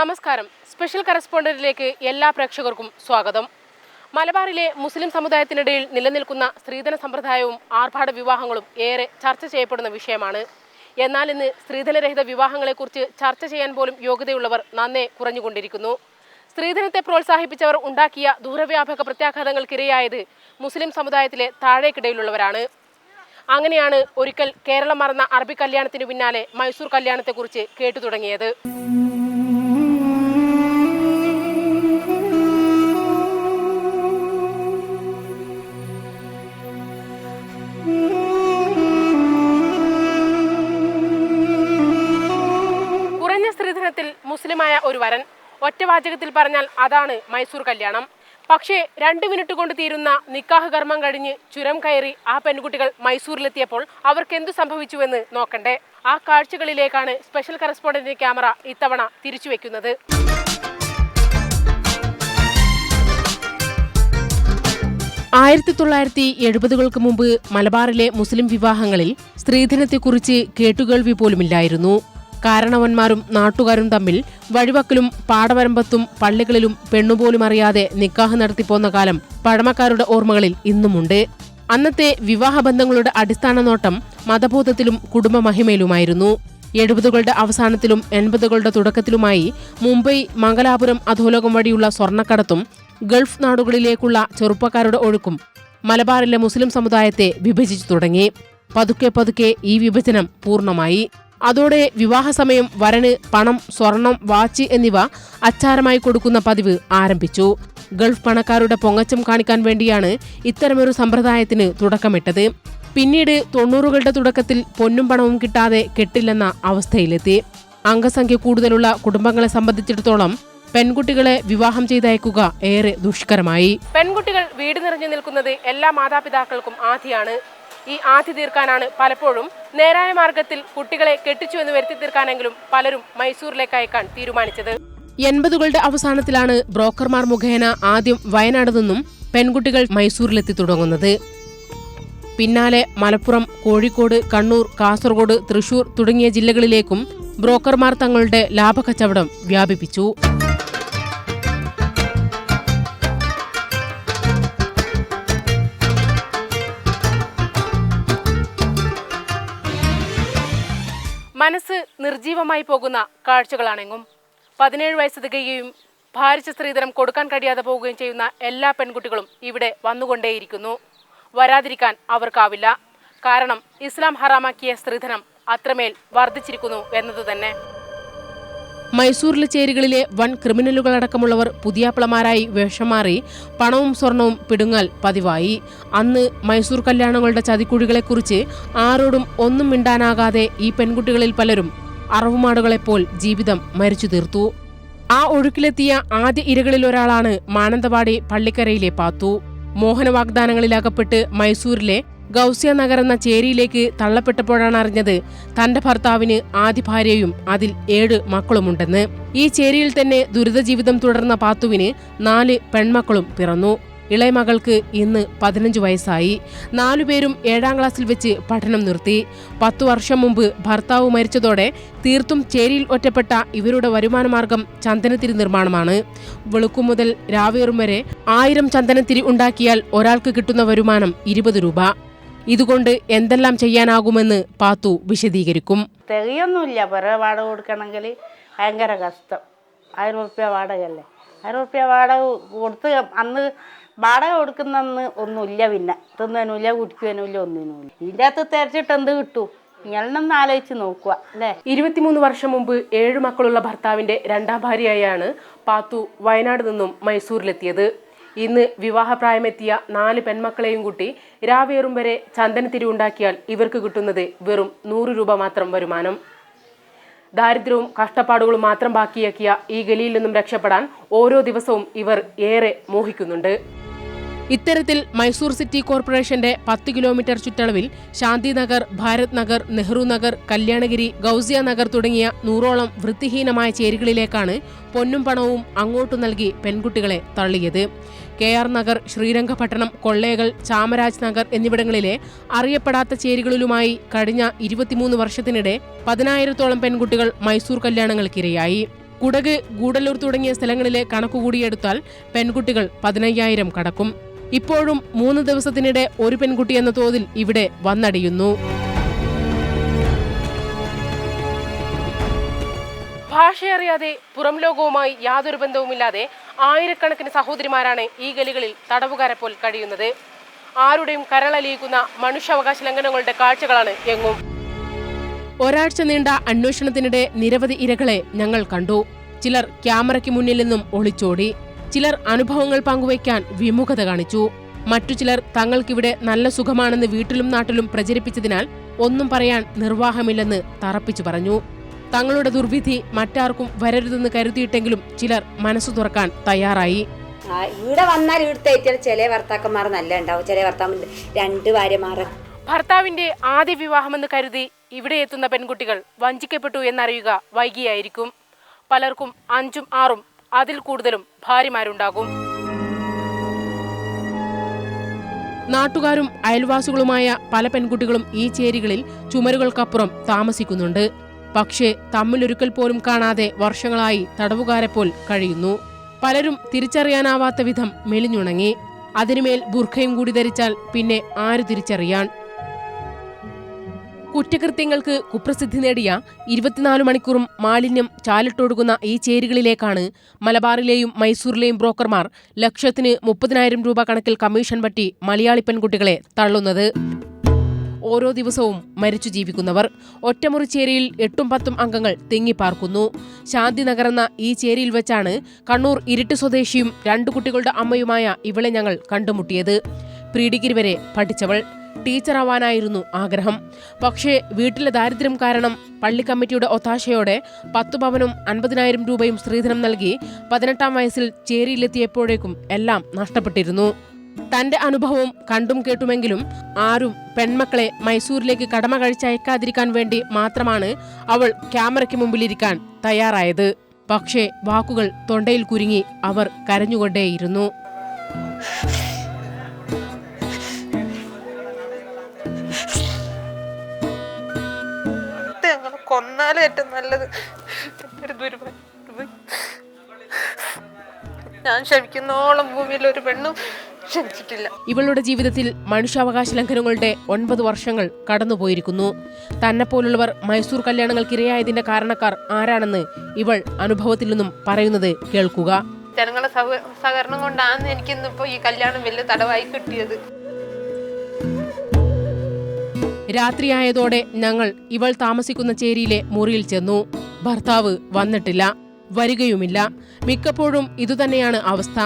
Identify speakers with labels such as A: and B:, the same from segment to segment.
A: നമസ്കാരം. സ്പെഷ്യൽ കറസ്പോണ്ടന്റിലേക്ക് എല്ലാ പ്രേക്ഷകർക്കും സ്വാഗതം. മലബാറിലെ മുസ്ലിം സമുദായത്തിനിടയിൽ നിലനിൽക്കുന്ന സ്ത്രീധന സമ്പ്രദായവും ആർഭാട വിവാഹങ്ങളും ഏറെ ചർച്ച ചെയ്യപ്പെടുന്ന വിഷയമാണ്. എന്നാൽ ഇന്ന് സ്ത്രീധനരഹിത വിവാഹങ്ങളെക്കുറിച്ച് ചർച്ച ചെയ്യാൻ പോലും യോഗ്യതയുള്ളവർ നന്നേ കുറഞ്ഞുകൊണ്ടിരിക്കുന്നു. സ്ത്രീധനത്തെ പ്രോത്സാഹിപ്പിച്ചവർ ഉണ്ടാക്കിയ ദൂരവ്യാപക പ്രത്യാഘാതങ്ങൾക്കിരയായത് മുസ്ലിം സമുദായത്തിലെ താഴേക്കിടയിലുള്ളവരാണ്. അങ്ങനെയാണ് ഒരിക്കൽ കേരളം മറന്ന അറബി കല്യാണത്തിനു പിന്നാലെ മൈസൂർ കല്യാണത്തെക്കുറിച്ച് കേട്ടു തുടങ്ങിയത് മുസ്ലിമായ ഒറ്റ വരൻ ഒറ്റവാചകത്തിൽ പറഞ്ഞാൽ അതാണ് മൈസൂർ കല്യാണം. പക്ഷേ രണ്ട് മിനിറ്റ് കൊണ്ട് തീരുന്ന നിക്കാഹ് കർമ്മം കഴിഞ്ഞ് ചുരം കയറി ആ പെൺകുട്ടികൾ മൈസൂരിലെത്തിയപ്പോൾ അവർക്ക് എന്തു സംഭവിച്ചുവെന്ന് നോക്കണ്ടേ. ആ കാഴ്ചകളിലേക്കാണ് സ്പെഷ്യൽ കറസ്പോണ്ടന്റ് ക്യാമറ ഇത്തവണ തിരിച്ചുവെക്കുന്നത് ആയിരത്തി തൊള്ളായിരത്തി എഴുപതുകൾക്ക് മുമ്പ് മലബാറിലെ മുസ്ലിം വിവാഹങ്ങളിൽ സ്ത്രീധനത്തെക്കുറിച്ച് കേട്ടുകേൾവി പോലുമില്ലായിരുന്നു. കാരണവന്മാരും നാട്ടുകാരും തമ്മിൽ വഴിവക്കലും പാടവരമ്പത്തും പള്ളികളിലും പെണ്ണുപോലും അറിയാതെ നിക്കാഹ് നടത്തിപ്പോന്ന കാലം പഴമക്കാരുടെ ഓർമ്മകളിൽ ഇന്നുമുണ്ട്. അന്നത്തെ വിവാഹബന്ധങ്ങളുടെ അടിസ്ഥാന നോട്ടം മതബോധത്തിലും കുടുംബ മഹിമയിലുമായിരുന്നു എഴുപതുകളുടെ അവസാനത്തിലും എൺപതുകളുടെ തുടക്കത്തിലുമായി മുംബൈ മംഗലാപുരം അധോലോകം വഴിയുള്ള സ്വർണക്കടത്തും ഗൾഫ് നാടുകളിലേക്കുള്ള ചെറുപ്പക്കാരുടെ ഒഴുക്കും മലബാറിലെ മുസ്ലിം സമുദായത്തെ വിഭജിച്ചു തുടങ്ങി. പതുക്കെ പതുക്കെ ഈ വിഭജനം പൂർണമായി. അതോടെ വിവാഹസമയം വരന് പണം സ്വർണം വാച്ച് എന്നിവ അച്ചാരമായി കൊടുക്കുന്ന പതിവ് ആരംഭിച്ചു. ഗൾഫ് പണക്കാരുടെ പൊങ്ങച്ചം കാണിക്കാൻ വേണ്ടിയാണ് ഇത്തരമൊരു സമ്പ്രദായത്തിന് തുടക്കമിട്ടത്. പിന്നീട് തൊണ്ണൂറുകളുടെ തുടക്കത്തിൽ പൊന്നും പണവും കിട്ടാതെ കെട്ടില്ലെന്ന അവസ്ഥയിലെത്തി. അംഗസംഖ്യ കൂടുതലുള്ള കുടുംബങ്ങളെ സംബന്ധിച്ചിടത്തോളം പെൺകുട്ടികളെ വിവാഹം ചെയ്തയക്കുക ഏറെ ദുഷ്കരമായി. പെൺകുട്ടികൾ വീട് നിറഞ്ഞു നിൽക്കുന്നത് എല്ലാ മാതാപിതാക്കൾക്കും ആധിയാണ്. ഈ ആധി തീർക്കാനാണ് പലപ്പോഴും നേരായ മാർഗത്തിൽ കുട്ടികളെ കെട്ടിച്ചു എന്ന് വരുത്തി തീർക്കാനെങ്കിലും പലരും മൈസൂരിലേക്ക് അയക്കാൻ തീരുമാനിച്ചത്. എൺപതുകളുടെ അവസാനത്തിലാണ് ബ്രോക്കർമാർ മുഖേന ആദ്യം വയനാട് നിന്നും പെൺകുട്ടികൾ മൈസൂരിലെത്തി തുടങ്ങുന്നത്. പിന്നാലെ മലപ്പുറം കോഴിക്കോട് കണ്ണൂർ കാസർഗോഡ് തൃശൂർ തുടങ്ങിയ ജില്ലകളിലേക്കും ബ്രോക്കർമാർ തങ്ങളുടെ ലാഭക്കച്ചവടം വ്യാപിപ്പിച്ചു. മനസ്സ് നിർജീവമായി പോകുന്ന കാഴ്ചകളാണെങ്കും പതിനേഴ് വയസ്സ് തികയുകയും ഭാരിച്ച സ്ത്രീധനം കൊടുക്കാൻ കഴിയാതെ പോവുകയും ചെയ്യുന്ന എല്ലാ പെൺകുട്ടികളും ഇവിടെ വന്നുകൊണ്ടേയിരിക്കുന്നു. വരാതിരിക്കാൻ അവർക്കാവില്ല. കാരണം ഇസ്ലാം ഹറാമാക്കിയ സ്ത്രീധനം അത്രമേൽ വർദ്ധിച്ചിരിക്കുന്നു എന്നതുതന്നെ. മൈസൂരിലെ ചേരികളിലെ വൻ ക്രിമിനലുകളടക്കമുള്ളവർ പുതിയാപ്പിളമാരായി വേഷം മാറി പണവും സ്വർണവും പിടുങ്ങാൽ പതിവായി. അന്ന് മൈസൂർ കല്യാണങ്ങളുടെ ചതിക്കുഴികളെക്കുറിച്ച് ആരോടും ഒന്നും മിണ്ടാനാകാതെ ഈ പെൺകുട്ടികളിൽ പലരും അറവുമാടുകളെപ്പോൾ ജീവിതം മരിച്ചു തീർത്തു ആ ഒഴുക്കിലെത്തിയ ആദ്യ ഇരകളിൽ ഒരാളാണ് മാനന്തവാടി പള്ളിക്കരയിലെ പാത്തു. മോഹന വാഗ്ദാനങ്ങളിലകപ്പെട്ട് മൈസൂരിലെ ഗൗസ്യ നഗർ എന്ന ചേരിയിലേക്ക് തള്ളപ്പെട്ടപ്പോഴാണ് അറിഞ്ഞത് തന്റെ ഭർത്താവിന് ആദ്യ ഭാര്യയും അതിൽ ഏഴ് മക്കളുമുണ്ടെന്ന്. ഈ ചേരിയിൽ തന്നെ ദുരിത ജീവിതം തുടർന്ന പാത്തുവിന് നാല് പെൺമക്കളും പിറന്നു. ഇളയമകൾക്ക് ഇന്ന് പതിനഞ്ച് വയസ്സായി. നാലുപേരും ഏഴാം ക്ലാസ്സിൽ വെച്ച് പഠനം നിർത്തി. പത്തു വർഷം മുമ്പ് ഭർത്താവ് മരിച്ചതോടെ തീർത്തും ചേരിയിൽ ഒറ്റപ്പെട്ട ഇവരുടെ വരുമാനമാർഗം ചന്ദനത്തിരി നിർമ്മാണമാണ്. വെളുക്കു മുതൽ രാവേറും വരെ ആയിരം ചന്ദനത്തിരി ഉണ്ടാക്കിയാൽ ഒരാൾക്ക് കിട്ടുന്ന വരുമാനം ഇരുപത് രൂപ. ഇതുകൊണ്ട് എന്തെല്ലാം ചെയ്യാനാകുമെന്ന് പാത്തു വിശദീകരിക്കും.
B: തികയൊന്നുമില്ല. പുറ വാടക കൊടുക്കണമെങ്കിൽ ഭയങ്കര കഷ്ടം. ആയിരം റുപ്യ വാടകയല്ലേ? ആയിരം റുപ്യ വാടക കൊടുത്ത് അന്ന് വാടക കൊടുക്കുന്നന്ന് ഒന്നുമില്ല പിന്നെ. തിന്നനുമില്ല കുടിക്കുവാനുമില്ല ഒന്നിനുമില്ല. ഇതിന്റെ അകത്ത് തിരച്ചിട്ട് എന്ത് കിട്ടൂ? ആലോചിച്ച് നോക്കുക അല്ലേ?
A: ഇരുപത്തിമൂന്ന് വർഷം മുമ്പ് ഏഴ് മക്കളുള്ള ഭർത്താവിന്റെ രണ്ടാം ഭാര്യയായാണ് പാത്തു വയനാട് നിന്നും മൈസൂരിലെത്തിയത്. ഇന്ന് വിവാഹപ്രായമെത്തിയ നാല് പെൺമക്കളെയും കൂട്ടി രാവേറും വരെ ചന്ദനത്തിരി ഉണ്ടാക്കിയാൽ ഇവർക്ക് കിട്ടുന്നത് വെറും നൂറ് രൂപ മാത്രം വരുമാനം. ദാരിദ്ര്യവും കഷ്ടപ്പാടുകളും മാത്രം ബാക്കിയാക്കിയ ഈ ഗലിയിൽ നിന്നും രക്ഷപ്പെടാൻ ഓരോ ദിവസവും ഇവർ ഏറെ മോഹിക്കുന്നുണ്ട്. ഇത്തരത്തിൽ മൈസൂർ സിറ്റി കോർപ്പറേഷന്റെ പത്ത് കിലോമീറ്റർ ചുറ്റളവിൽ ശാന്തിനഗർ ഭാരത് നഗർ നെഹ്റു നഗർ കല്യാണഗിരി ഗൌസിയ നഗർ തുടങ്ങിയ നൂറോളം വൃത്തിഹീനമായ ചേരികളിലേക്കാണ് പൊന്നും പണവും അങ്ങോട്ടു നൽകി പെൺകുട്ടികളെ തള്ളിയത്. കെ ആർ നഗർ ശ്രീരംഗപട്ടണം കൊള്ളേകൾ ചാമരാജ് നഗർ എന്നിവിടങ്ങളിലെ അറിയപ്പെടാത്ത ചേരികളിലുമായി കഴിഞ്ഞ ഇരുപത്തിമൂന്ന് വർഷത്തിനിടെ പതിനായിരത്തോളം പെൺകുട്ടികൾ മൈസൂർ കല്യാണങ്ങൾക്കിരയായി. കുടക് ഗൂഡല്ലൂർ തുടങ്ങിയ സ്ഥലങ്ങളിലെ കണക്കുകൂടിയെടുത്താൽ പെൺകുട്ടികൾ പതിനയ്യായിരം കടക്കും. ഇപ്പോഴും മൂന്ന് ദിവസത്തിനിടെ ഒരു പെൺകുട്ടി എന്ന തോതിൽ ഇവിടെ വന്നടിയുന്നു. ഭാഷയറിയാതെ പുറം ലോകവുമായി യാതൊരു ബന്ധവുമില്ലാതെ ആയിരക്കണക്കിന് സഹോദരിമാരാണ് ഈ ഗലികളിൽ തടവുകാരെ പോൽ കഴിയുന്നത്. ആരുടെയും കരളലിയിക്കുന്ന മനുഷ്യാവകാശ ലംഘനങ്ങളുടെ കാഴ്ചകളാണ് എങ്ങും. ഒരാഴ്ച നീണ്ട അന്വേഷണത്തിനിടെ നിരവധി ഇരകളെ ഞങ്ങൾ കണ്ടു. ചിലർ ക്യാമറയ്ക്ക് മുന്നിൽ നിന്നും ഒളിച്ചോടി. ചിലർ അനുഭവങ്ങൾ പങ്കുവയ്ക്കാൻ വിമുഖത കാണിച്ചു. മറ്റു ചിലർ തങ്ങൾക്കിവിടെ നല്ല സുഖമാണെന്ന് വീട്ടിലും നാട്ടിലും പ്രചരിപ്പിച്ചതിനാൽ ഒന്നും പറയാൻ നിർവാഹമില്ലെന്ന് തറപ്പിച്ചു പറഞ്ഞു. തങ്ങളുടെ ദുർവിധി മറ്റാർക്കും വരരുതെന്ന് കരുതിയിട്ടെങ്കിലും ചിലർ മനസ്സു തുറക്കാൻ തയ്യാറായി.
C: ഇവിടെ വന്നാൽ ഇവിടുത്തെ ചില ഭർത്താക്കന്മാർ നല്ല ഉണ്ടാവും. ചില ഭർത്താവ് രണ്ട് ഭാര്യമാർ
A: ഭർത്താവിന്റെ ആദ്യ വിവാഹമെന്ന് കരുതി ഇവിടെ എത്തുന്ന പെൺകുട്ടികൾ വഞ്ചിക്കപ്പെട്ടു എന്നറിയുക വൈകിയായിരിക്കും. പലർക്കും അഞ്ചും ആറും അതിൽ കൂടുതലും ഭാര്യമാരുണ്ടാകും. നാട്ടുകാരും അയൽവാസികളുമായ പല പെൺകുട്ടികളും ഈ ചേരികളിൽ ചുമരുകൾക്കപ്പുറം താമസിക്കുന്നുണ്ട്. പക്ഷേ തമ്മിലൊരുക്കൽ പോലും കാണാതെ വർഷങ്ങളായി തടവുകാരെപ്പോൽ കഴിയുന്നു. പലരും തിരിച്ചറിയാനാവാത്ത വിധം മെലിഞ്ഞുണങ്ങി. അതിനുമേൽ ബുർഖയും കൂടി ധരിച്ചാൽ പിന്നെ ആര് തിരിച്ചറിയാൻ? കുറ്റകൃത്യങ്ങൾക്ക് കുപ്രസിദ്ധി നേടിയ ഇരുപത്തിനാല് മണിക്കൂറും മാലിന്യം ചാലിട്ടൊടുക്കുന്ന ഈ ചേരികളിലേക്കാണ് മലബാറിലെയും മൈസൂരിലെയും ബ്രോക്കർമാർ ലക്ഷത്തിന് മുപ്പതിനായിരം രൂപ കണക്കിൽ കമ്മീഷൻ പറ്റി മലയാളി പെൺകുട്ടികളെ തള്ളുന്നത്. ഓരോ ദിവസവും മരിച്ചു ജീവിക്കുന്നവർ. ഒറ്റമുറി ചേരിയിൽ എട്ടും പത്തും അംഗങ്ങൾ തിങ്ങിപ്പാർക്കുന്നു. ശാന്തി നഗർന്ന ഈ ചേരിയിൽ വെച്ചാണ് കണ്ണൂർ ഇരിട്ട് സ്വദേശിയും രണ്ടു കുട്ടികളുടെ അമ്മയുമായ ഇവളെ ഞങ്ങൾ കണ്ടുമുട്ടിയത്. പ്രീഡിഗിരി വരെ പഠിച്ചവൾ. ടീച്ചറാവാനായിരുന്നു ആഗ്രഹം. പക്ഷേ വീട്ടിലെ ദാരിദ്ര്യം കാരണം പള്ളി കമ്മിറ്റിയുടെ ഒത്താശയോടെ പത്തു പവനും അൻപതിനായിരം രൂപയും സ്ത്രീധനം നൽകി പതിനെട്ടാം വയസ്സിൽ ചേരിയിലെത്തിയപ്പോഴേക്കും എല്ലാം നഷ്ടപ്പെട്ടിരുന്നു. തന്റെ അനുഭവം കണ്ടും കേട്ടുമെങ്കിലും ആരും പെൺമക്കളെ മൈസൂരിലേക്ക് കടമ കഴിച്ചയക്കാതിരിക്കാൻ വേണ്ടി മാത്രമാണ് അവൾ ക്യാമറയ്ക്ക് മുമ്പിലിരിക്കാൻ തയ്യാറായത്. പക്ഷേ വാക്കുകൾ തൊണ്ടയിൽ കുരുങ്ങി അവർ കരഞ്ഞുകൊണ്ടേയിരുന്നു.
D: കൊന്നാലും ഏറ്റവും നല്ലത് ഒരു ദുരുപ ഞാൻ ക്ഷമിക്കുന്നോളം ഭൂമിയിൽ ഒരു പെണ്ണും ക്ഷമിച്ചിട്ടില്ല
A: ഇവളുടെ ജീവിതത്തിൽ മനുഷ്യാവകാശ ലംഘനങ്ങളുടെ ഒൻപത് വർഷങ്ങൾ കടന്നുപോയിരിക്കുന്നു. തന്നെ പോലുള്ളവർ മൈസൂർ കല്യാണങ്ങൾക്ക് ഇരയായതിന്റെ കാരണക്കാർ ആരാണെന്ന് ഇവൾ അനുഭവത്തിൽ നിന്നും പറയുന്നത് കേൾക്കുക.
D: ജനങ്ങളുടെ സഹ സഹകരണം കൊണ്ടാണ് എനിക്കിന്നിപ്പോ ഈ കല്യാണം വലിയ തടവായി കിട്ടിയത്.
A: രാത്രിയായതോടെ ഞങ്ങൾ ഇവൾ താമസിക്കുന്ന ചേരിയിലെ മുറിയിൽ ചെന്നു. ഭർത്താവ് വന്നിട്ടില്ല. വരികയുമില്ല. മിക്കപ്പോഴും ഇതുതന്നെയാണ് അവസ്ഥ.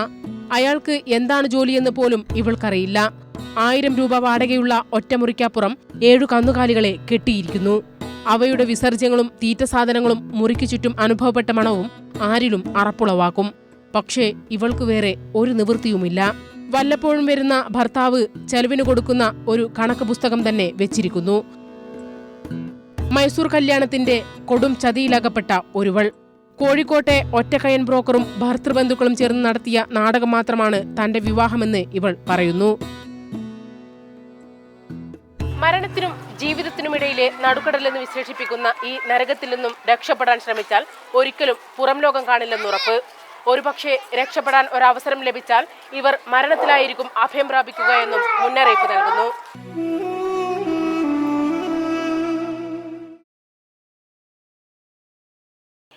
A: അയാൾക്ക് എന്താണ് ജോലിയെന്ന് പോലും ഇവൾക്കറിയില്ല. ആയിരം രൂപ വാടകയുള്ള ഒറ്റമുറിക്കപ്പുറം ഏഴു കന്നുകാലികളെ കെട്ടിയിരിക്കുന്നു. അവയുടെ വിസർജ്യങ്ങളും തീറ്റ സാധനങ്ങളും മുറിക്കു ചുറ്റും അനുഭവപ്പെട്ട മണവും ആരിലും അറപ്പുളവാക്കും. പക്ഷേ ഇവൾക്ക് വേറെ ഒരു നിവൃത്തിയുമില്ല. വല്ലപ്പോഴും വരുന്ന ഭർത്താവ് ചെലവിന് കൊടുക്കുന്ന ഒരു കണക്ക് പുസ്തകം തന്നെ വെച്ചിരിക്കുന്നു. മൈസൂർ കല്യാണത്തിന്റെ കൊടും ചതിയിലകപ്പെട്ട ഒരുവൾ. കോഴിക്കോട്ടെ ഒറ്റക്കയൻ ബ്രോക്കറും ഭർത്തൃബന്ധുക്കളും ചേർന്ന് നടത്തിയ നാടകം മാത്രമാണ് തന്റെ വിവാഹമെന്ന് ഇവൾ പറയുന്നു. മരണത്തിനും ജീവിതത്തിനുമിടയിലെ നടുക്കടലെന്ന് വിശേഷിപ്പിക്കുന്ന ഈ നരകത്തിൽ നിന്നും രക്ഷപ്പെടാൻ ശ്രമിച്ചാൽ ഒരിക്കലും പുറം ലോകം കാണില്ലെന്നുറപ്പ് ഒരുപക്ഷെ രക്ഷപ്പെടാൻ ഒരവസരം ലഭിച്ചാൽ ഇവർ മരണത്തിലായിരിക്കും അഭയം പ്രാപിക്കുക എന്നും മുന്നറിയിപ്പ് നൽകുന്നു.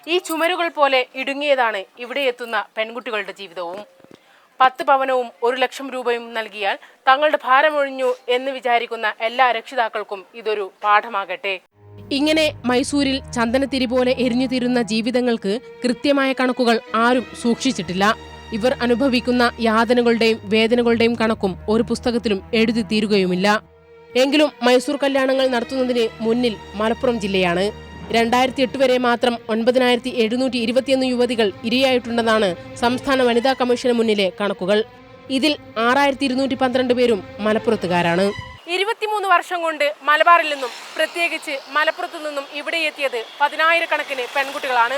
A: ഈ ചുമരുകൾ പോലെ ഇടുങ്ങിയതാണ് ഇവിടെ എത്തുന്ന പെൺകുട്ടികളുടെ ജീവിതവും. പത്ത് പവനവും ഒരു ലക്ഷം രൂപയും നൽകിയാൽ തങ്ങളുടെ ഭാരമൊഴിഞ്ഞു എന്ന് വിചാരിക്കുന്ന എല്ലാ രക്ഷിതാക്കൾക്കും ഇതൊരു പാഠമാകട്ടെ. ഇങ്ങനെ മൈസൂരിൽ ചന്ദനത്തിരി പോലെ എരിഞ്ഞു തീരുന്ന ജീവിതങ്ങൾക്ക് കൃത്യമായ കണക്കുകൾ ആരും സൂക്ഷിച്ചിട്ടില്ല. ഇവർ അനുഭവിക്കുന്ന യാതനകളുടെയും വേദനകളുടെയും കണക്കും ഒരു പുസ്തകത്തിലും എഴുതി തീരുകയുമില്ല. എങ്കിലും മൈസൂർ കല്യാണങ്ങൾ നടത്തുന്നതിന് മുന്നിൽ മലപ്പുറം ജില്ലയാണ്. രണ്ടായിരത്തി എട്ട് വരെ മാത്രം ഒൻപതിനായിരത്തി എഴുന്നൂറ്റി ഇരുപത്തിയൊന്ന് യുവതികൾ ഇരയായിട്ടുണ്ടെന്നാണ് സംസ്ഥാന വനിതാ കമ്മീഷന് മുന്നിലെ കണക്കുകൾ. ഇതിൽ ആറായിരത്തി ഇരുന്നൂറ്റി പന്ത്രണ്ട് പേരും മലപ്പുറത്തുകാരാണ്. ഇരുപത്തിമൂന്ന് വർഷം കൊണ്ട് മലബാറിൽ നിന്നും പ്രത്യേകിച്ച് മലപ്പുറത്തു നിന്നും ഇവിടെ എത്തിയത് പതിനായിരക്കണക്കിന് പെൺകുട്ടികളാണ്.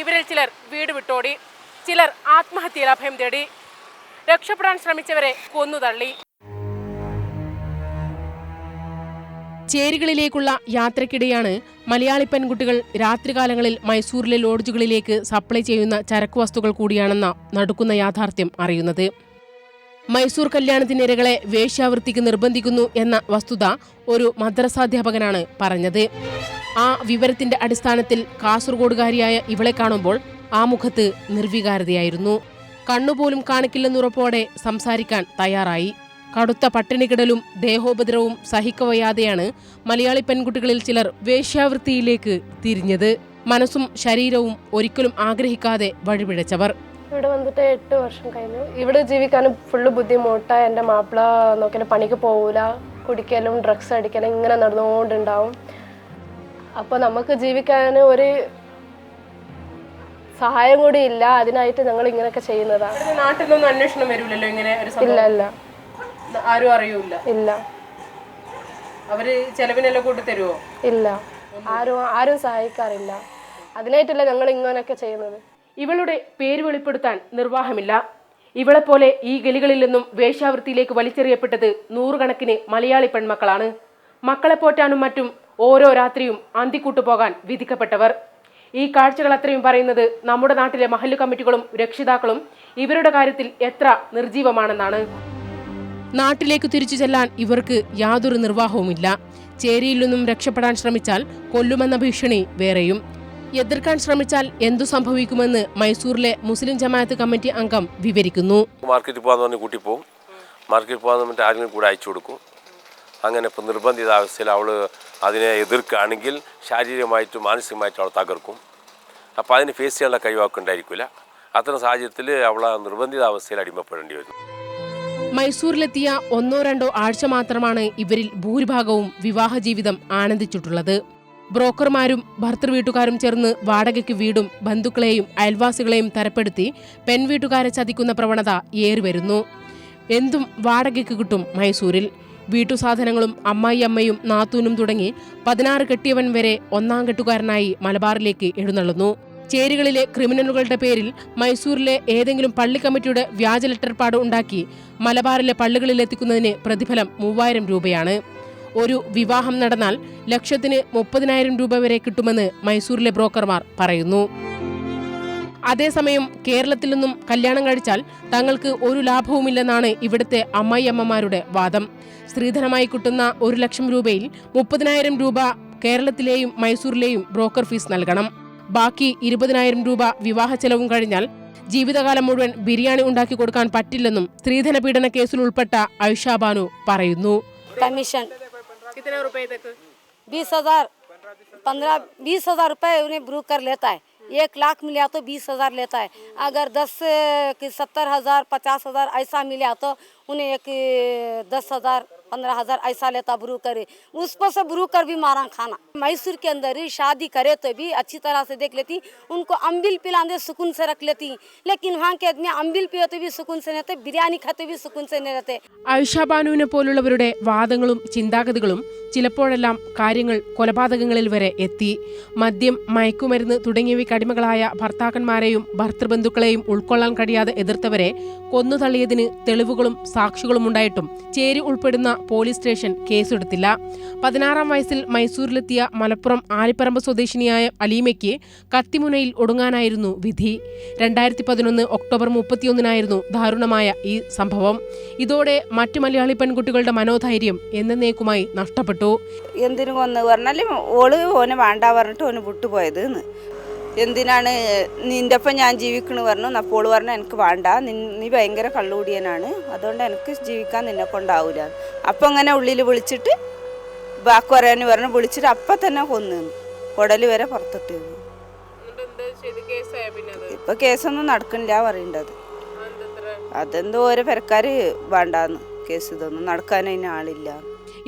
A: ഇവരിൽ ചിലർ വീട് വിട്ടോടി ചിലർ ആത്മഹത്യയിൽ അഭയം തേടി രക്ഷപ്പെടാൻ ശ്രമിച്ചവരെ കൊന്നുതള്ളി ചേരികളിലേക്കുള്ള യാത്രക്കിടെയാണ് മലയാളി പെൺകുട്ടികൾ രാത്രികാലങ്ങളിൽ മൈസൂരിലെ ലോഡ്ജുകളിലേക്ക് സപ്ലൈ ചെയ്യുന്ന ചരക്ക് വസ്തുക്കൾ കൂടിയാണെന്ന നടുക്കുന്ന യാഥാർത്ഥ്യം അറിയുന്നത്. മൈസൂർ കല്യാണത്തിനിരകളെ വേശ്യാവൃത്തിക്ക് നിർബന്ധിക്കുന്നു എന്ന വസ്തുത ഒരു മദ്രസാധ്യാപകനാണ് പറഞ്ഞത്. ആ വിവരത്തിന്റെ അടിസ്ഥാനത്തിൽ കാസർഗോഡുകാരിയായ ഇവളെ കാണുമ്പോൾ ആ മുഖത്ത് നിർവികാരതയായിരുന്നു. കണ്ണുപോലും കാണിക്കില്ലെന്നുറപ്പോടെ സംസാരിക്കാൻ തയ്യാറായി. കടുത്ത പട്ടിണികിടലും ദേഹോപദ്രവും സഹിക്കവയ്യാതെയാണ് മലയാളി പെൺകുട്ടികളിൽ ചിലർ വേശ്യാവൃത്തിയിലേക്ക് തിരിഞ്ഞത്. മനസ്സും ശരീരവും ഒരിക്കലും ആഗ്രഹിക്കാതെ വഴിപിഴച്ചവർ.
E: ഇവിടെ വന്നിട്ട് എട്ട് വർഷം കഴിഞ്ഞു. ഇവിടെ ജീവിക്കാനും ഫുള്ള് ബുദ്ധിമുട്ടാ. എന്റെ മാപ്പിള നോക്കിയാൽ പണിക്ക് പോകൂല കുടിക്കലും ഡ്രഗ്സ് അടിക്കലും ഇങ്ങനെ നടന്നുകൊണ്ടുണ്ടാവും. അപ്പോൾ നമുക്ക് ജീവിക്കാൻ ഒരു സഹായം കൂടി ഇല്ല. അതിനായിട്ട് ഞങ്ങൾ ഇങ്ങനെയൊക്കെ ചെയ്യുന്നതാണ്
A: നാട്ടിലൊന്നും അന്വേഷണം വരില്ലല്ലോ ഇങ്ങനെ
E: ഇല്ല ഇല്ല.
A: ആരും അറിയൂല
E: ഇല്ല.
A: അവർ ചെലവിനെല്ലാം കൂട്ടി തരുമോ
E: ഇല്ല. ആരും ആരും സഹായിക്കാറില്ല. അതിനായിട്ടല്ല ഞങ്ങൾ ഇങ്ങനെയൊക്കെ ചെയ്യുന്നത്?
A: ഇവളുടെ പേര് വെളിപ്പെടുത്താൻ നിർവാഹമില്ല. ഇവളെപ്പോലെ ഈ ഗലികളിൽ നിന്നും വേശ്യാവൃത്തിയിലേക്ക് വലിച്ചെറിയപ്പെട്ടത് നൂറുകണക്കിന് മലയാളി പെൺമക്കളാണ്. മക്കളെ പോറ്റാനും മറ്റും ഓരോ രാത്രിയും അന്തിക്കൂട്ടു പോകാൻ വിധിക്കപ്പെട്ടവർ. ഈ കാഴ്ചകൾ അത്രയും പറയുന്നത് നമ്മുടെ നാട്ടിലെ മഹല്ലു കമ്മിറ്റികളും രക്ഷിതാക്കളും ഇവരുടെ കാര്യത്തിൽ എത്ര നിർജീവമാണെന്നാണ്. നാട്ടിലേക്ക് തിരിച്ചു ചെല്ലാൻ ഇവർക്ക് യാതൊരു നിർവാഹവുമില്ല. ചേരിയിൽ നിന്നും രക്ഷപ്പെടാൻ ശ്രമിച്ചാൽ കൊല്ലുമെന്ന ഭീഷണി വേറെയും. എതിർക്കാൻ ശ്രമിച്ചാൽ എന്തു സംഭവിക്കുമെന്ന് മൈസൂരിലെ മുസ്ലിം ജമാഅത്ത് കമ്മിറ്റി അംഗം വിവരിക്കുന്നു.
F: മാർക്കറ്റിൽ പോകാന്ന് പറഞ്ഞ് കൂട്ടി പോകും മാർക്കറ്റിൽ പോകാന്ന് പറഞ്ഞിട്ട് ആരെങ്കിലും കൂടെ അയച്ചു കൊടുക്കും. അങ്ങനെ ഇപ്പോൾ നിർബന്ധിത അവസ്ഥയിൽ അവൾ അതിനെ എതിർക്കുകയാണെങ്കിൽ ശാരീരികമായിട്ടും മാനസികമായിട്ടും അവൾ തകർക്കും. അപ്പോൾ അതിന് ഫേസ് ചെയ്യാനുള്ള കഴിവാക്കുണ്ടായിരിക്കില്ല അത്തരം സാഹചര്യത്തിൽ അവൾ നിർബന്ധിത അവസ്ഥയിൽ അടിമപ്പെടേണ്ടി വരും.
A: മൈസൂരിലെത്തിയ ഒന്നോ രണ്ടോ ആഴ്ച മാത്രമാണ് ഇവരിൽ ഭൂരിഭാഗവും വിവാഹ ജീവിതം ആനന്ദിച്ചിട്ടുള്ളത്. ബ്രോക്കർമാരും ഭർത്തൃവീട്ടുകാരും ചേർന്ന് വാടകയ്ക്ക് വീടും ബന്ധുക്കളെയും അയൽവാസികളെയും തരപ്പെടുത്തി പെൺവീട്ടുകാരെ ചതിക്കുന്ന പ്രവണത ഏറിവരുന്നു. എന്തും വാടകയ്ക്ക് കിട്ടും മൈസൂരിൽ. വീട്ടുസാധനങ്ങളും അമ്മായിയമ്മയും നാത്തൂനും തുടങ്ങി പതിനാറ് കെട്ടിയവൻ വരെ ഒന്നാം കെട്ടുകാരനായി മലബാറിലേക്ക് എഴുന്നള്ളുന്നു. ചേരികളിലെ ക്രിമിനലുകളുടെ പേരിൽ മൈസൂരിലെ ഏതെങ്കിലും പള്ളി കമ്മിറ്റിയുടെ വ്യാജ ലെറ്റർപാട് ഉണ്ടാക്കി മലബാറിലെ പള്ളികളിലെത്തിക്കുന്നതിന് പ്രതിഫലം മൂവായിരം രൂപയാണ്. ഒരു വിവാഹം നടന്നാൽ ലക്ഷത്തിന് മുപ്പതിനായിരം രൂപ വരെ കിട്ടുമെന്ന് മൈസൂരിലെ ബ്രോക്കർമാർ പറയുന്നു. അതേസമയം കേരളത്തിൽ നിന്നും കല്യാണം കഴിച്ചാൽ തങ്ങൾക്ക് ഒരു ലാഭവുമില്ലെന്നാണ് ഇവിടുത്തെ അമ്മായിയമ്മമാരുടെ വാദം. സ്ത്രീധനമായി കിട്ടുന്ന ഒരു ലക്ഷം രൂപയിൽ മുപ്പതിനായിരം രൂപ കേരളത്തിലെയും മൈസൂരിലെയും ബ്രോക്കർ ഫീസ് നൽകണം. ബാക്കി ഇരുപതിനായിരം രൂപ വിവാഹ ചെലവും കഴിഞ്ഞാൽ ജീവിതകാലം മുഴുവൻ ബിരിയാണി ഉണ്ടാക്കി കൊടുക്കാൻ പറ്റില്ലെന്നും സ്ത്രീധന പീഡന കേസിൽ ഉൾപ്പെട്ട ഐഷ कितने रुपए
G: तक? बीस हज़ार। पंद्रह, बीस हज़ार रुपए उन्हें ब्रू कर लेता है। एक लाख मिला तो बीस हज़ार लेता है। अगर दस, की सत्तर हज़ार, पचास हज़ार ऐसा मिला तो उन्हें एक, दस हज़ार पंद्रह हजार ऐसा लेता ब्रोकर उस पर से ब्रोकर भी मारा खाना मैसूर के अंदर ही शादी करे तो भी अच्छी तरह से देख लेती उनको अम्बिल पिलाते सुकून से रख लेती लेकिन वहाँ के आदमी अम्बिल पियोते भी सुकून से नहीं रहते बिरयानी खाते भी सुकून से नहीं रहते
A: ഐഷ ബാനുവിനെ പോലുള്ളവരുടെ വാദങ്ങളും ചിന്താഗതികളും ചിലപ്പോഴെല്ലാം കാര്യങ്ങൾ കൊലപാതകങ്ങളിൽ വരെ എത്തി മദ്യം മയക്കുമരുന്ന് തുടങ്ങിയവയ്ക്ക് അടിമകളായ ഭർത്താക്കന്മാരെയും ഭർത്തൃബന്ധുക്കളെയും ഉൾക്കൊള്ളാൻ കഴിയാതെ എതിർത്തവരെ കൊന്നുതള്ളിയതിന് തെളിവുകളും സാക്ഷികളും ഉണ്ടായിട്ടും ചേരി ഉൾപ്പെടുന്ന പോലീസ് സ്റ്റേഷൻ കേസെടുത്തില്ല. പതിനാറാം വയസ്സിൽ മൈസൂരിലെത്തിയ മലപ്പുറം ആലിപ്പറമ്പ് സ്വദേശിനിയായ അലീമയ്ക്ക് കത്തിമുനയിൽ ഒടുങ്ങാനായിരുന്നു വിധി. രണ്ടായിരത്തി പതിനൊന്ന് ഒക്ടോബർ മുപ്പത്തിയൊന്നിനായിരുന്നു ദാരുണമായ ഈ സംഭവം. ഇതോടെ മറ്റു മലയാളി പെൺകുട്ടികളുടെ മനോധൈര്യം എന്നേക്കുമായി നഷ്ടപ്പെട്ടു.
H: എന്തിനു കൊന്ന് പറഞ്ഞാൽ ഓൾ ഓനെ വേണ്ട പറഞ്ഞിട്ട് ഓന് വിട്ടുപോയത് എന്തിനാണ് നിന്റെ ഒപ്പം ഞാൻ ജീവിക്കണു പറഞ്ഞു. അപ്പോൾ പറഞ്ഞു എനിക്ക് വേണ്ട. നീ ഭയങ്കര കള്ളുകൂടിയനാണ്. അതുകൊണ്ട് എനിക്ക് ജീവിക്കാൻ നിന്നെ കൊണ്ടാവില്ല അപ്പം അങ്ങനെ ഉള്ളിൽ വിളിച്ചിട്ട് ബാക്ക് പറയാൻ പറഞ്ഞു. വിളിച്ചിട്ട് അപ്പം തന്നെ കൊന്നു. കുടൽ വരെ പുറത്തിട്ട് ഇപ്പൊ കേസൊന്നും നടക്കണില്ല പറയണ്ടത്. അതെന്തോ ഓരോ പെരക്കാര് വേണ്ടാന്ന് കേസ് ഇതൊന്നും നടക്കാൻ അതിന് ആളില്ല.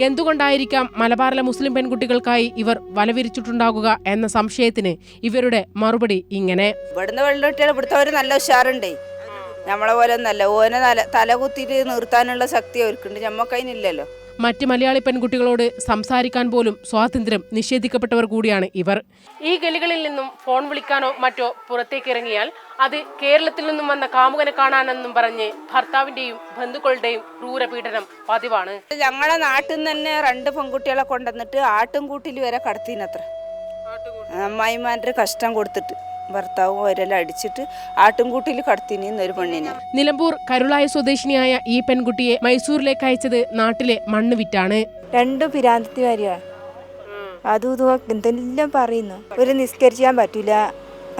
A: എന്തുകൊണ്ടായിരിക്കാം മലബാറിലെ മുസ്ലിം പെൺകുട്ടികൾക്കായി ഇവർ വലവിരിച്ചിട്ടുണ്ടാകുക എന്ന സംശയത്തിന് ഇവരുടെ മറുപടി ഇങ്ങനെ.
H: ഇവിടുന്ന് വെള്ളം കിട്ടിയാൽ ഇവിടുത്തെ ഒരു നല്ല ഉഷാറുണ്ടേ. നമ്മളെ പോലെ ഒന്നല്ല ഓനെ തല തല കുത്തിയിട്ട് നിർത്താനുള്ള ശക്തി അവർക്കുണ്ട്. ഞമ്മക്കതിനില്ലല്ലോ.
A: മറ്റ് മലയാളി പെൺകുട്ടികളോട് സംസാരിക്കാൻ പോലും സ്വാതന്ത്ര്യം നിഷേധിക്കപ്പെട്ടവർ കൂടിയാണ് ഇവർ. ഈ ഗലികളിൽ നിന്നും ഫോൺ വിളിക്കാനോ മറ്റോ പുറത്തേക്ക് ഇറങ്ങിയാൽ അത് കേരളത്തിൽ നിന്നും വന്ന കാമുകനെ കാണാനെന്നും പറഞ്ഞ് ഭർത്താവിന്റെയും ബന്ധുക്കളുടെയും ക്രൂരപീഡനം പതിവാണ്.
H: ഞങ്ങളെ നാട്ടിൽ നിന്ന് തന്നെ രണ്ട് പെൺകുട്ടികളെ കൊണ്ടുവന്നിട്ട് ആട്ടുംകൂട്ടിൽ വരെ കടത്തിനത്ര അമ്മായിമാരുടെ കഷ്ടം കൊടുത്തിട്ട്. ഭർത്താവും അടിച്ചിട്ട് ആട്ടുംകൂട്ടിൽ കടത്തിനി ഒരു പെണ്ണിനെ.
A: നിലമ്പൂർ കരുളായ സ്വദേശിനിയായ ഈ പെൺകുട്ടിയെ മൈസൂരിലേക്ക് അയച്ചത് നാട്ടിലെ മണ്ണ് വിറ്റാണ്.
I: രണ്ടും പിരാന്തത്തിമാരിയാണ് അതും ഇതും എന്തെല്ലാം പറയുന്നു? ഒരു നിസ്കരിക്കാൻ പറ്റില്ല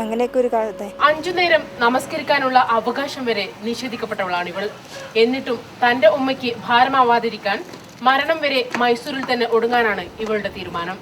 I: അങ്ങനെയൊക്കെ ഒരു കാലത്തെ
A: അഞ്ചു നേരം നമസ്കരിക്കാനുള്ള അവകാശം വരെ നിഷേധിക്കപ്പെട്ടവളാണ് ഇവൾ. എന്നിട്ടും തന്റെ ഉമ്മയ്ക്ക് ഭാരമാവാതിരിക്കാൻ മരണം വരെ മൈസൂരിൽ തന്നെ ഒടുങ്ങാനാണ് ഇവളുടെ തീരുമാനം.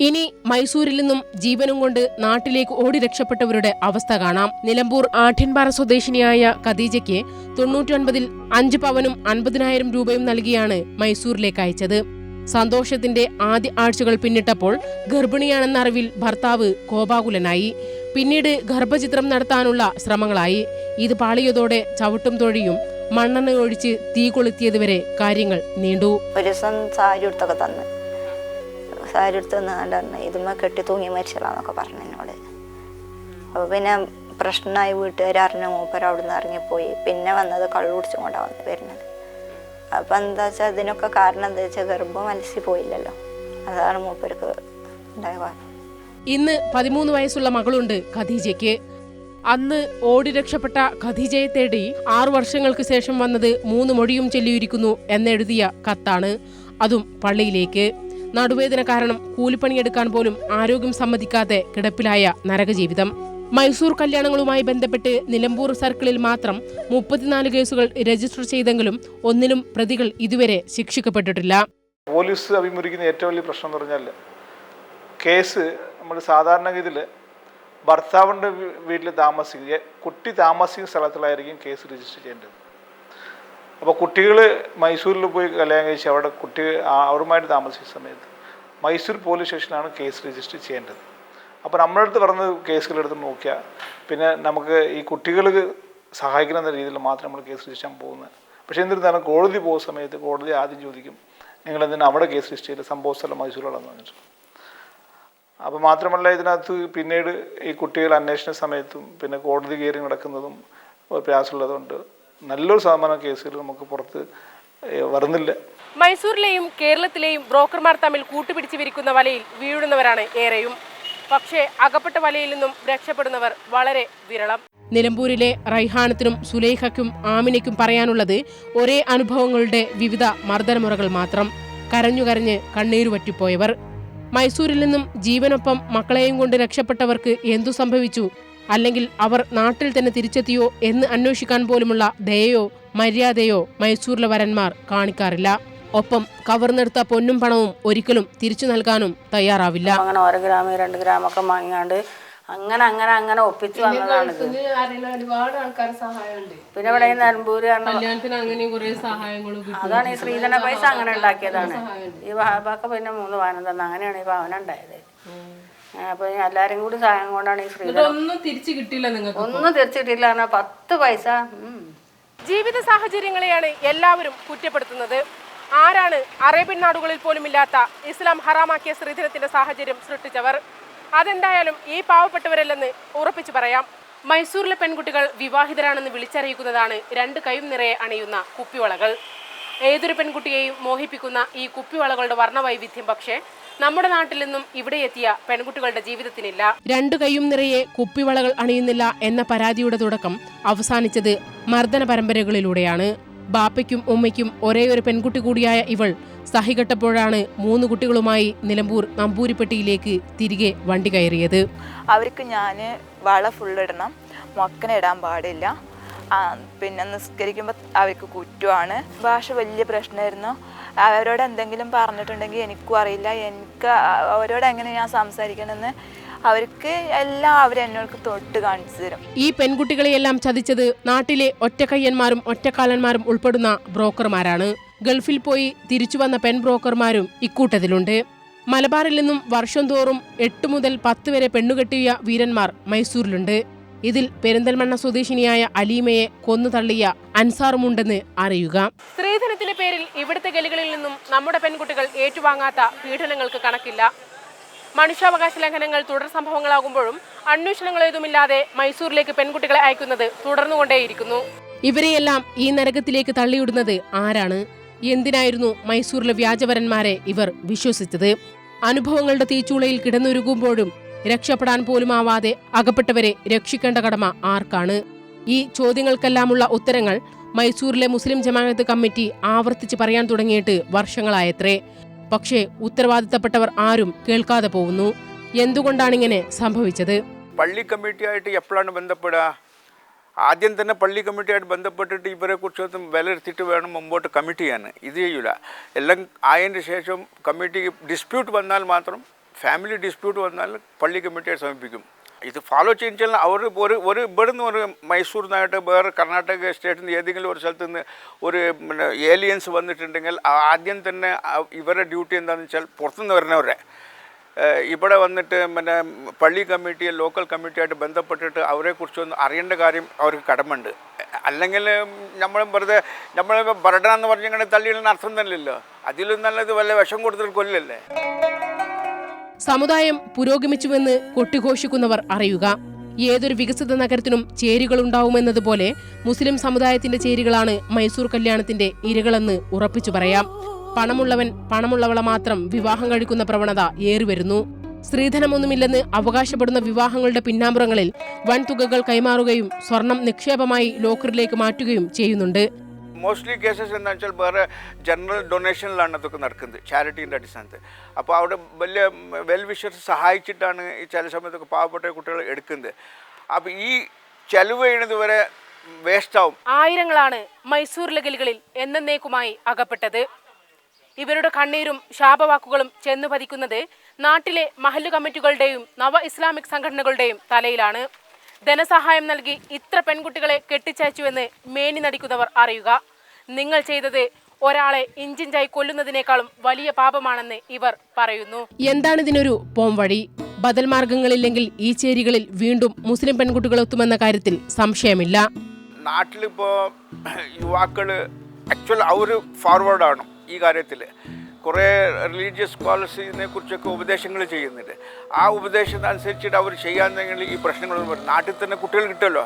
A: ഇനി മൈസൂരിൽ നിന്നും ജീവനും കൊണ്ട് നാട്ടിലേക്ക് ഓടി രക്ഷപ്പെട്ടവരുടെ അവസ്ഥ കാണാം. നിലമ്പൂർ ആഠ്യൻപാറ സ്വദേശിനിയായ ഖദീജയ്ക്ക് തൊണ്ണൂറ്റൊൻപതിൽ അഞ്ച് പവനും അൻപതിനായിരം രൂപയും നൽകിയാണ് മൈസൂരിലേക്ക് അയച്ചത്. സന്തോഷത്തിന്റെ ആദ്യ ആഴ്ചകൾ പിന്നിട്ടപ്പോൾ ഗർഭിണിയാണെന്ന അറിവിൽ ഭർത്താവ് കോപാകുലനായി. പിന്നീട് ഗർഭചിത്രം നടത്താനുള്ള ശ്രമങ്ങളായി. ഇത് പാളിയതോടെ ചവിട്ടും തൊഴിയും മണ്ണെണ്ണ ഒഴിച്ച് തീ കൊളുത്തിയതുവരെ കാര്യങ്ങൾ നീണ്ടു.
J: ഒരു ദിവസം സാരി എടുത്തൊക്കെ തന്ന്. സാരി എടുത്ത് തന്നാണ്ട് പറഞ്ഞു ഇതുമ്മ കെട്ടി തൂങ്ങി മരിച്ചതാന്നൊക്കെ പറഞ്ഞു എന്നോട്. അപ്പോൾ പിന്നെ പ്രശ്നമായി വീട്ടുകാർ അറിഞ്ഞ മൂപ്പർ അവിടെ നിന്ന് ഇറങ്ങിപ്പോയി. പിന്നെ വന്നത് കള്ളു കുടിച്ചും കൊണ്ടാണ് വന്ന് വരുന്നത്. അപ്പം എന്താ വെച്ചാൽ ഇതിനൊക്കെ കാരണം എന്താ വെച്ചാൽ ഗർഭം മത്സ്യ പോയില്ലല്ലോ. അതാണ് മൂപ്പർക്ക് ഉണ്ടായ കാരണം.
A: ഇന്ന് പതിമൂന്ന് വയസ്സുള്ള മകളുണ്ട് ഖദീജയ്ക്ക്. അന്ന് ഓടി രക്ഷപ്പെട്ട ഖദീജയെ തേടി ആറു വർഷങ്ങൾക്ക് ശേഷം വന്നത് മൂന്ന് മൊഴിയും ചൊല്ലിയിരിക്കുന്നു എന്നെഴുതിയ കത്താണ്. അതും പള്ളിയിലേക്ക്. നടുവേദന കാരണം കൂലിപ്പണിയെടുക്കാൻ പോലും ആരോഗ്യം സമ്മതിക്കാതെ കിടപ്പിലായ നരകജീവിതം. മൈസൂർ കല്യാണങ്ങളുമായി ബന്ധപ്പെട്ട് നിലമ്പൂർ സർക്കിളിൽ മാത്രം മുപ്പത്തിനാല് കേസുകൾ രജിസ്റ്റർ ചെയ്തെങ്കിലും ഒന്നിലും പ്രതികൾ ഇതുവരെ ശിക്ഷിക്കപ്പെട്ടിട്ടില്ല.
K: പോലീസ് അഭിമുഖിക്കുന്ന ഏറ്റവും വലിയ പ്രശ്നം എന്ന് പറഞ്ഞാൽ കേസ് നമ്മൾ സാധാരണഗതിയിൽ ഭർത്താവിന്റെ വീട്ടിൽ താമസിക്കുക കുട്ടി താമസിക്കുന്ന സ്ഥലത്തിലായിരിക്കും കേസ് രജിസ്റ്റർ ചെയ്യേണ്ടത്. അപ്പോൾ കുട്ടികൾ മൈസൂരിൽ പോയി കല്യാണം കഴിച്ച് അവിടെ കുട്ടി അവരുമായിട്ട് താമസിക്കുന്ന സമയത്ത് മൈസൂർ പോലീസ് സ്റ്റേഷനിലാണ് കേസ് രജിസ്റ്റർ ചെയ്യേണ്ടത്. അപ്പോൾ നമ്മുടെ അടുത്ത് പറഞ്ഞ കേസുകളെടുത്ത് നോക്കിയാൽ പിന്നെ നമുക്ക് ഈ കുട്ടികൾക്ക് സഹായിക്കുന്ന രീതിയിൽ മാത്രം നമ്മൾ കേസ് രജിസ്റ്റർ ചെയ്യാൻ പോകുന്നത്. പക്ഷേ എന്നിരുന്നാലും കോടതി പോകുന്ന സമയത്ത് കോടതി ആദ്യം ചോദിക്കും നിങ്ങൾ എന്തിനാണ് അവിടെ കേസ് രജിസ്റ്റർ ചെയ്ത് സംഭവ സ്ഥലം മൈസൂരിലാണെന്ന് പറഞ്ഞിട്ട്. അപ്പോൾ മാത്രമല്ല ഇതിനകത്ത് പിന്നീട് ഈ കുട്ടികൾ അന്വേഷണ സമയത്തും പിന്നെ കോടതി കയറി നടക്കുന്നതും ഒരു പ്രയാസമുള്ളതുകൊണ്ട് നല്ലൊരു ശതമാനം കേസുകൾ നമുക്ക് പുറത്ത് വരുന്നില്ല.
A: മൈസൂരിലെയും കേരളത്തിലെയും ബ്രോക്കർമാർ തമ്മിൽ കൂട്ടുപിടിച്ച് വിരിക്കുന്ന വലയിൽ വീഴുന്നവരാണ് ഏറെയും. പക്ഷേ അകപ്പെട്ട വലയിൽ നിന്നും രക്ഷപ്പെടുന്നവർ വളരെ വിരളം. നിലമ്പൂരിലെ റൈഹാനത്തിനും സുലൈഖയ്ക്കും ആമിനയ്ക്കും പറയാനുള്ളത് ഒരേ അനുഭവങ്ങളുടെ വിവിധ മർദ്ദനമുറകൾ മാത്രം. കരഞ്ഞു കരഞ്ഞ് കണ്ണീരു വറ്റിപ്പോയവർ. മൈസൂരിൽ നിന്നും ജീവനൊപ്പം മക്കളെയും കൊണ്ട് രക്ഷപ്പെട്ടവർക്ക് എന്തു സംഭവിച്ചു? അല്ലെങ്കിൽ അവർ നാട്ടിൽ തന്നെ തിരിച്ചെത്തിയോ എന്ന് അന്വേഷിക്കാൻ പോലുമുള്ള ദയയോ മര്യാദയോ മൈസൂരിലെ വരന്മാർ കാണിക്കാറില്ല. ഒപ്പം കവർന്നെടുത്ത പൊന്നും പണവും ഒരിക്കലും തിരിച്ചു നൽകാനും തയ്യാറാവില്ല.
B: അങ്ങനെ ഓരോ ഗ്രാമം രണ്ട് ഗ്രാമൊക്കെ വാങ്ങിയാണ്ട് അങ്ങനെ അങ്ങനെ അങ്ങനെ ഒപ്പിച്ചു വന്നതാണ്
E: ഒരുപാട് ആൾക്കാർ സഹായമുണ്ട്.
B: പിന്നെ ഇവിടെ ഈ നിലമ്പൂര്
E: കല്യാണത്തിന് അങ്ങനെ കുറെ സഹായങ്ങളും
B: അതാണ് ഈ ശ്രീധന പൈസ അങ്ങനെ ഉണ്ടാക്കിയതാണ്. ഈ വാഹബാക്ക പിന്നെ മൂന്ന് വാനം തന്നെ. അങ്ങനെയാണ് ഈ ഭവനം ഉണ്ടായത്. അപ്പൊ എല്ലാരും കൂടി സഹായം കൊണ്ടാണ് ഈ ശ്രീധന
E: ഒന്നും തിരിച്ചു കിട്ടില്ല നിങ്ങൾക്ക്
B: ഒന്നും തിരിച്ചു കിട്ടില്ല പത്ത് പൈസ.
A: ജീവിത സാഹചര്യങ്ങളെയാണ് എല്ലാവരും കുറ്റപ്പെടുത്തുന്നത്. ആരാണ് അറേബ്യൻ നാടുകളിൽ പോലും ഇല്ലാത്ത ഇസ്ലാം ഹറാമാക്കിയ സ്ത്രീധനത്തിന്റെ സാഹചര്യം സൃഷ്ടിച്ചവർ? അതെന്തായാലും ഈ പാവപ്പെട്ടവരല്ലെന്ന് ഉറപ്പിച്ചു പറയാം. മൈസൂരിലെ പെൺകുട്ടികൾ വിവാഹിതരാണെന്ന് വിളിച്ചറിയിക്കുന്നതാണ് രണ്ട് കൈയും നിറയെ അണിയുന്ന കുപ്പിവളകൾ. ഏതൊരു പെൺകുട്ടിയെയും മോഹിപ്പിക്കുന്ന ഈ കുപ്പിവളകളുടെ വർണവൈവിധ്യം പക്ഷേ നമ്മുടെ നാട്ടിൽ നിന്നും ഇവിടെ എത്തിയ പെൺകുട്ടികളുടെ ജീവിതത്തിനില്ല. രണ്ടു കൈയും നിറയെ കുപ്പിവളകൾ അണിയുന്നില്ല എന്ന പരാതിയുടെ തുടക്കം അവസാനിച്ചത് മർദ്ദന പരമ്പരകളിലൂടെയാണ്. ബാപ്പയ്ക്കും ഉമ്മയ്ക്കും ഒരേ ഒരു പെൺകുട്ടി കൂടിയായ ഇവൾ സഹികെട്ടപ്പോഴാണ് മൂന്ന് കുട്ടികളുമായി നിലമ്പൂർ നമ്പൂരിപ്പെട്ടിയിലേക്ക് തിരികെ വണ്ടി കയറിയത്.
I: അവർക്ക് ഞാൻ വള ഫുള്ളിടണം മൊക്കനെ ഇടാൻ പാടില്ല. പിന്നെ നിസ്കരിക്കുമ്പോൾ അവർക്ക് കുറ്റമാണ്. ഭാഷ വലിയ പ്രശ്നമായിരുന്നു. അവരോട് എന്തെങ്കിലും പറഞ്ഞിട്ടുണ്ടെങ്കിൽ എനിക്കും അറിയില്ല. എനിക്ക് അവരോട് എങ്ങനെ ഞാൻ സംസാരിക്കണമെന്ന് അവർക്ക് എല്ലാം അവരെന്നോട് തൊട്ട് കാണിച്ചു തരും.
A: ഈ പെൺകുട്ടികളെയെല്ലാം ചതിച്ചത് നാട്ടിലെ ഒറ്റക്കയ്യന്മാരും ഒറ്റക്കാലന്മാരും ഉൾപ്പെടുന്ന ബ്രോക്കർമാരാണ്. ഗൾഫിൽ പോയി തിരിച്ചു വന്ന പെൺ ബ്രോക്കർമാരും ഇക്കൂട്ടത്തിലുണ്ട്. മലബാറിൽ നിന്നും വർഷം തോറും എട്ട് മുതൽ പത്ത് വരെ പെണ്ണുകെട്ടിയ വീരന്മാർ മൈസൂരിലുണ്ട്. ഇതിൽ പെരിന്തൽമണ്ണ സ്വദേശിനിയായ അലീമയെ കൊന്നു തള്ളിയ അൻസാറുമുണ്ടെന്ന് അറിയുക. സ്ത്രീധനത്തിന്റെ പേരിൽ ഇവിടുത്തെ ഗലികളിൽ നിന്നും നമ്മുടെ പെൺകുട്ടികൾ ഏറ്റുവാങ്ങാത്ത പീഡനങ്ങൾക്ക് കണക്കില്ല. മനുഷ്യാവകാശ ലംഘനങ്ങൾ തുടർ സംഭവങ്ങളാകുമ്പോഴും അന്വേഷണങ്ങൾ ഏതുമില്ലാതെ മൈസൂരിലേക്ക് പെൺകുട്ടികളെ അയക്കുന്നത് തുടർന്നുകൊണ്ടേയിരിക്കുന്നു. ഇവരെയെല്ലാം ഈ നരകത്തിലേക്ക് തള്ളിയിടുന്നത് ആരാണ്? എന്തിനായിരുന്നു മൈസൂരിലെ വ്യാജവരന്മാരെ ഇവർ വിശ്വസിച്ചത്? അനുഭവങ്ങളുടെ തീച്ചൂളയിൽ കിടന്നുരുകുമ്പോഴും രക്ഷപ്പെടാൻ പോലും ആവാതെ അകപ്പെട്ടവരെ രക്ഷിക്കേണ്ട കടമ ആർക്കാണ്? ഈ ചോദ്യങ്ങൾക്കെല്ലാമുള്ള ഉത്തരങ്ങൾ മൈസൂരിലെ മുസ്ലിം ജമാഅത്ത് കമ്മിറ്റി ആവർത്തിച്ച് പറയാൻ തുടങ്ങിയിട്ട് വർഷങ്ങളായത്രേ. പക്ഷേ ഉത്തരവാദിത്തപ്പെട്ടവർ ആരും കേൾക്കാതെ പോകുന്നു. എന്തുകൊണ്ടാണിങ്ങനെ സംഭവിച്ചത്?
L: പള്ളി കമ്മിറ്റിയായിട്ട് എപ്പോഴാണ് ബന്ധപ്പെടുക? ആദ്യം തന്നെ പള്ളി കമ്മിറ്റിയായിട്ട് ബന്ധപ്പെട്ടിട്ട് ഇവരെ കുറിച്ചൊന്നും വിലയിരുത്തിയിട്ട് വേണം മുമ്പോട്ട് കമ്മിറ്റ് ചെയ്യാൻ. ഇത് ചെയ്യൂല. എല്ലാം ആയതിന്റെ ശേഷം കമ്മിറ്റി ഡിസ്പ്യൂട്ട് വന്നാൽ മാത്രം ഫാമിലി ഡിസ്പ്യൂട്ട് വന്നാൽ പള്ളി കമ്മിറ്റിയെ സമീപിക്കും. ഇത് ഫോളോ ചെയ്യുന്ന അവർ ഒരു ഒരു ഇവിടുന്ന് ഒരു മൈസൂർ നിന്നായിട്ട് വേറെ കർണാടക സ്റ്റേറ്റിൽ നിന്ന് ഏതെങ്കിലും ഒരു സ്ഥലത്ത് നിന്ന് ഒരു പിന്നെ ഏലിയൻസ് വന്നിട്ടുണ്ടെങ്കിൽ ആദ്യം തന്നെ ഇവരുടെ ഡ്യൂട്ടി എന്താണെന്ന് വെച്ചാൽ പുറത്തുനിന്ന് വരുന്നവരെ ഇവിടെ വന്നിട്ട് പിന്നെ പള്ളി കമ്മിറ്റി ലോക്കൽ കമ്മിറ്റിയായിട്ട് ബന്ധപ്പെട്ടിട്ട് അവരെക്കുറിച്ചൊന്ന് അറിയേണ്ട കാര്യം അവർക്ക് കടമുണ്ട് അല്ലെങ്കിൽ നമ്മൾ വെറുതെ നമ്മൾ ബർഡൻ എന്ന് പറഞ്ഞിങ്ങനെ തള്ളിയിടുന്ന അർത്ഥം തന്നെയല്ലോ അതിലും നല്ലത് വല്ല വിഷം കൊടുത്തിട്ട് കൊല്ലല്ലേ?
A: സമുദായം പുരോഗമിച്ചുവെന്ന് കൊട്ടിഘോഷിക്കുന്നവർ അറിയുക. ഏതൊരു വികസിത നഗരത്തിനും ചേരികളുണ്ടാവുമെന്നതുപോലെ മുസ്ലിം സമുദായത്തിന്റെ ചേരികളാണ് മൈസൂർ കല്യാണത്തിന്റെ ഇരകളെന്ന് ഉറപ്പിച്ചു പറയാം. പണമുള്ളവൻ പണമുള്ളവളെ മാത്രം വിവാഹം കഴിക്കുന്ന പ്രവണത ഏറിവരുന്നു. സ്ത്രീധനമൊന്നുമില്ലെന്ന് അവകാശപ്പെടുന്ന വിവാഹങ്ങളുടെ പിന്നാമ്പുറങ്ങളിൽ വൻതുകകൾ കൈമാറുകയും സ്വർണം നിക്ഷേപമായി ലോക്കറിലേക്ക് മാറ്റുകയും ചെയ്യുന്നുണ്ട്.
L: മോസ്റ്റ്ലി കേസസ് എന്താ വെച്ചാൽ വേറെ ജനറൽ ഡൊണേഷനിലാണ് അതൊക്കെ നടക്കുന്നത് ചാരിറ്റീന്റെ അടിസ്ഥാനത്തിൽ. അപ്പോൾ അവിടെ വലിയ വെൽ വിഷേഴ്സ് സഹായിച്ചിട്ടാണ് ഈ ചില സമയത്തൊക്കെ പാവപ്പെട്ട കുട്ടികൾ എടുക്കുന്നത്. അപ്പോൾ ഈ ചെലവ് ചെയ്യുന്നത് വരെ വേസ്റ്റാവും
A: ആയിരങ്ങളാണ് മൈസൂർ ലഗലുകളിൽ എന്നേക്കുമായി അകപ്പെട്ടത്. ഇവരുടെ കണ്ണീരും ശാപവാക്കുകളും ചെന്നു പതിക്കുന്നത് നാട്ടിലെ മഹല്ല് കമ്മിറ്റികളുടെയും നവ ഇസ്ലാമിക് സംഘടനകളുടെയും തലയിലാണ്. ധനസഹായം നൽകി ഇത്ര പെൺകുട്ടികളെ കെട്ടിച്ചയച്ചുവെന്ന് മേനി നടിക്കുന്നവർ അറിയുക. നിങ്ങൾ ചെയ്തത് ഒരാളെ ഇഞ്ചിഞ്ചായി കൊല്ലുന്നതിനേക്കാളും വലിയ പാപമാണെന്ന് ഇവർ പറയുന്നു. എന്താണ് ഇതിനൊരു പോംവഴി ബദൽ മാർഗങ്ങളില്ലെങ്കിൽ ഈ ചേരികളിൽ വീണ്ടും മുസ്ലിം പെൺകുട്ടികൾ എത്തുമെന്ന കാര്യത്തിൽ സംശയമില്ല.
L: നാട്ടിലിപ്പോൾ യുവാക്കൾ ആക്ച്വൽ അവർ ഫോർവേഡാണ് ഈ കാര്യത്തിൽ. കുറേ റിലീജിയസ് പോളിസിനെ കുറിച്ചൊക്കെ ഉപദേശങ്ങൾ ചെയ്യുന്നുണ്ട്. ആ ഉപദേശം അനുസരിച്ചിട്ട് അവർ ചെയ്യാന്നെങ്കിൽ ഈ പ്രശ്നങ്ങളൊന്നും വരും നാട്ടിൽ തന്നെ കുട്ടികൾ കിട്ടുമല്ലോ?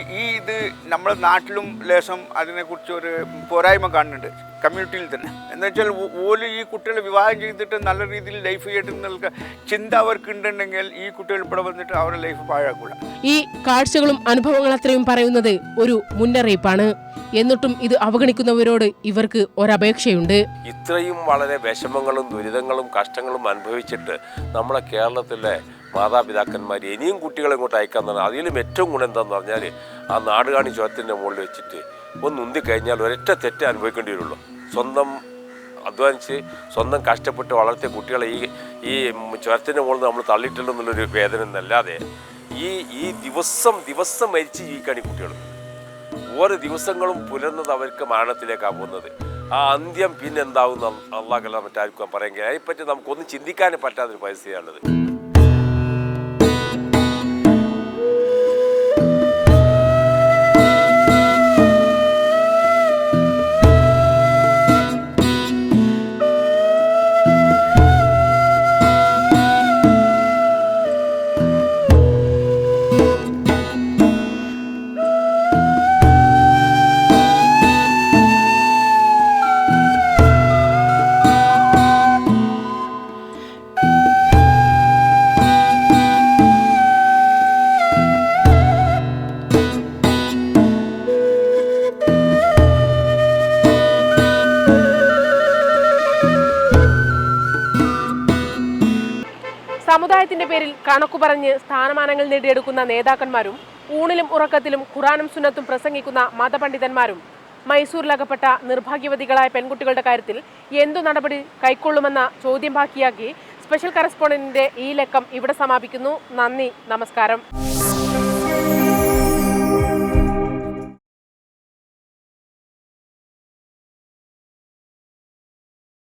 L: ഈ ഇത് നമ്മുടെ നാട്ടിലും ലേശം അതിനെക്കുറിച്ച് ഒരു പോരായ്മ കാണുന്നുണ്ട് കമ്മ്യൂണിറ്റിയിൽ തന്നെ. എന്താ വെച്ചാൽ ഓൽ ഈ കുട്ടികളെ വിവാഹം ചെയ്തിട്ട് നല്ല രീതിയിൽ ലൈഫ് ചെയ്തിട്ടുള്ള ചിന്ത അവർക്ക് ഉണ്ടെങ്കിൽ ഈ കുട്ടികൾ ഇവിടെ വന്നിട്ട് അവരുടെ ലൈഫ് പാഴാക്കൂല.
A: ഈ കാഴ്ചകളും അനുഭവങ്ങളും അത്രയും പറയുന്നത് ഒരു മുന്നറിയിപ്പാണ്. എന്നിട്ടും ഇത് അവഗണിക്കുന്നവരോട് ഇവർക്ക് ഒരപേക്ഷയുണ്ട്.
F: ഇത്രയും വളരെ വിഷമങ്ങളും ദുരിതങ്ങളും കഷ്ടങ്ങളും അനുഭവിച്ചിട്ട് നമ്മുടെ കേരളത്തിലെ മാതാപിതാക്കന്മാർ ഇനിയും കുട്ടികളെ ഇങ്ങോട്ട് അയക്കാൻ തന്നെ അതിലും ഏറ്റവും ഗുണം എന്താന്ന് പറഞ്ഞാൽ ആ നാടുകാണി ചുരത്തിന്റെ മുകളിൽ വെച്ചിട്ട് ഒന്ന് ഉന്തി കഴിഞ്ഞാൽ ഒരൊറ്റ തെറ്റ് അനുഭവിക്കേണ്ടി വരുള്ളൂ. സ്വന്തം അധ്വാനിച്ച് സ്വന്തം കഷ്ടപ്പെട്ട് വളർത്തിയ കുട്ടികളെ ഈ ഈ ചുരത്തിന്റെ മുകളിൽ നമ്മൾ തള്ളിയിട്ടുണ്ടെന്നുള്ളൊരു വേദന എന്നല്ലാതെ ഈ ഈ ദിവസം ദിവസം മരിച്ച് ജീവിക്കുകയാണ് ഈ കുട്ടികൾ. ഓരോ ദിവസങ്ങളും പുലർന്നത് അവർക്ക് മരണത്തിലേക്കാണ് പോകുന്നത്. ആ അന്ത്യം പിന്നെന്താവും അള്ളാഹ് മറ്റാർക്കും പറയാൻ അതിനെപ്പറ്റി നമുക്കൊന്നും ചിന്തിക്കാനേ പറ്റാത്തൊരു പരിസ്ഥിതിയാണുള്ളത്.
A: പേരിൽ കണക്കു പറഞ്ഞ് സ്ഥാനമാനങ്ങൾ നേടിയെടുക്കുന്ന നേതാക്കന്മാരും ഊണിലും ഉറക്കത്തിലും ഖുറാനും സുന്നത്തും പ്രസംഗിക്കുന്ന മതപണ്ഡിതന്മാരും മൈസൂരിലകപ്പെട്ട നിർഭാഗ്യവതികളായ പെൺകുട്ടികളുടെ കാര്യത്തിൽ എന്തു നടപടി കൈക്കൊള്ളുമെന്ന ചോദ്യം ബാക്കിയാക്കി സ്പെഷ്യൽ കറസ്പോണ്ടന്റിന്റെ ഈ ലക്കം ഇവിടെ സമാപിക്കുന്നു. നന്ദി നമസ്കാരം.